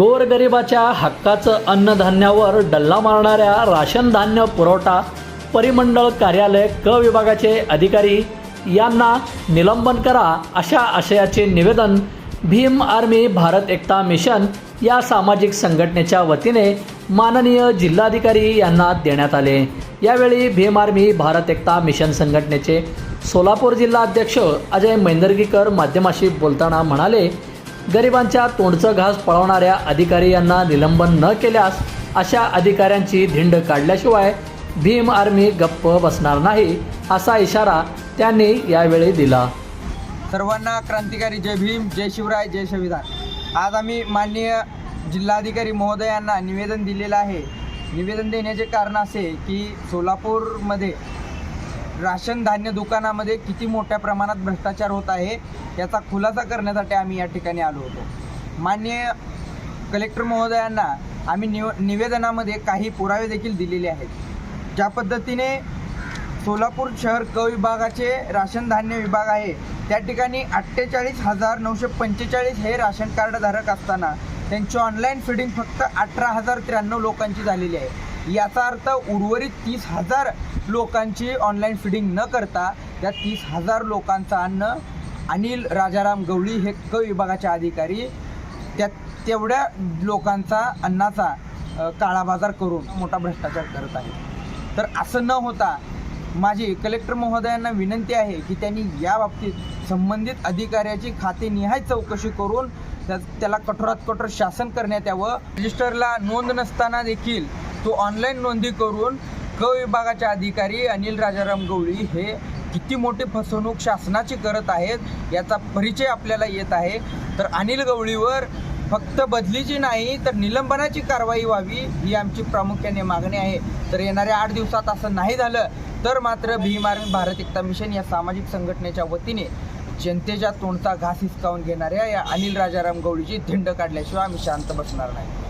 गोरगरिबाच्या हक्काचं अन्नधान्यावर डल्ला मारणाऱ्या राशन धान्य पुरवठा परिमंडळ कार्यालय क विभागाचे अधिकारी यांना निलंबन करा अशा आशयाचे निवेदन भीम आर्मी भारत एकता मिशन या सामाजिक संघटनेच्या वतीने माननीय जिल्हाधिकारी यांना देण्यात आले. यावेळी भीम आर्मी भारत एकता मिशन संघटनेचे सोलापूर जिल्हा अध्यक्ष अजय मैंदर्गीकर माध्यमाशी बोलताना म्हणाले गरिबांच्या तोंडचं घास पळवणाऱ्या अधिकारी यांना निलंबन न केल्यास अशा अधिकाऱ्यांची धिंड काढल्याशिवाय भीम आर्मी गप्प बसणार नाही असा इशारा त्यांनी यावेळी दिला. सर्वांना क्रांतिकारी जय भीम जय शिवराय जय संविधान. आज आम्ही माननीय जिल्हाधिकारी महोदयांना निवेदन दिलेलं आहे. निवेदन देण्याचे कारण असे की सोलापूरमध्ये राशन धान्य दुकानामध्ये किती मोठ्या प्रमाणात भ्रष्टाचार होत आहे याचा खुलासा करण्यासाठी आम्ही या ठिकाणी आलो होतो. माननीय कलेक्टर महोदयांना आम्ही निव निवेदनामध्ये काही पुरावे देखील दिलेले आहेत. ज्या पद्धतीने सोलापूर शहर क विभागाचे राशन धान्य विभाग आहे त्या ठिकाणी अठ्ठेचाळीस हजार नऊशे पंचेचाळीस हे राशन कार्डधारक असताना त्यांची ऑनलाईन फिडिंग फक्त अठरा हजार त्र्याण्णव लोकांची झालेली आहे. याचा अर्थ उर्वरित तीस हजार लोकांची ऑनलाईन फिडिंग न करता त्या तीस हजार लोकांचं अन्न अनिल राजाराम गवळी हे क विभागाचे अधिकारी त्या तेवढ्या लोकांचा अन्नाचा काळाबाजार करून मोठा भ्रष्टाचार करत आहे तर असं न होता माझी कलेक्टर महोदयांना विनंती आहे की त्यांनी या बाबतीत संबंधित अधिकाऱ्याची खातेनिहाय चौकशी करून त्या त्याला कठोरात कठोर शासन करण्यात यावं. रजिस्टरला नोंद नसताना देखील तो ऑनलाईन नोंदी करून क विभागाचे अधिकारी अनिल राजाराम गवळी हे किती मोठी फसवणूक शासनाची करत आहेत याचा परिचय आपल्याला येत आहे. तर अनिल गवळीवर फक्त बदलीची नाही तर निलंबनाची कारवाई व्हावी ही आमची प्रामुख्याने मागणी आहे. तर येणाऱ्या आठ दिवसात असं नाही झालं तर मात्र भीम आर्मी भारत एकता मिशन या सामाजिक संघटनेच्या वतीने जनतेच्या तोंडचा घास हिसकावून घेणाऱ्या या अनिल राजाराम गवळीची धिंड काढल्याशिवाय आम्ही शांत बसणार नाही.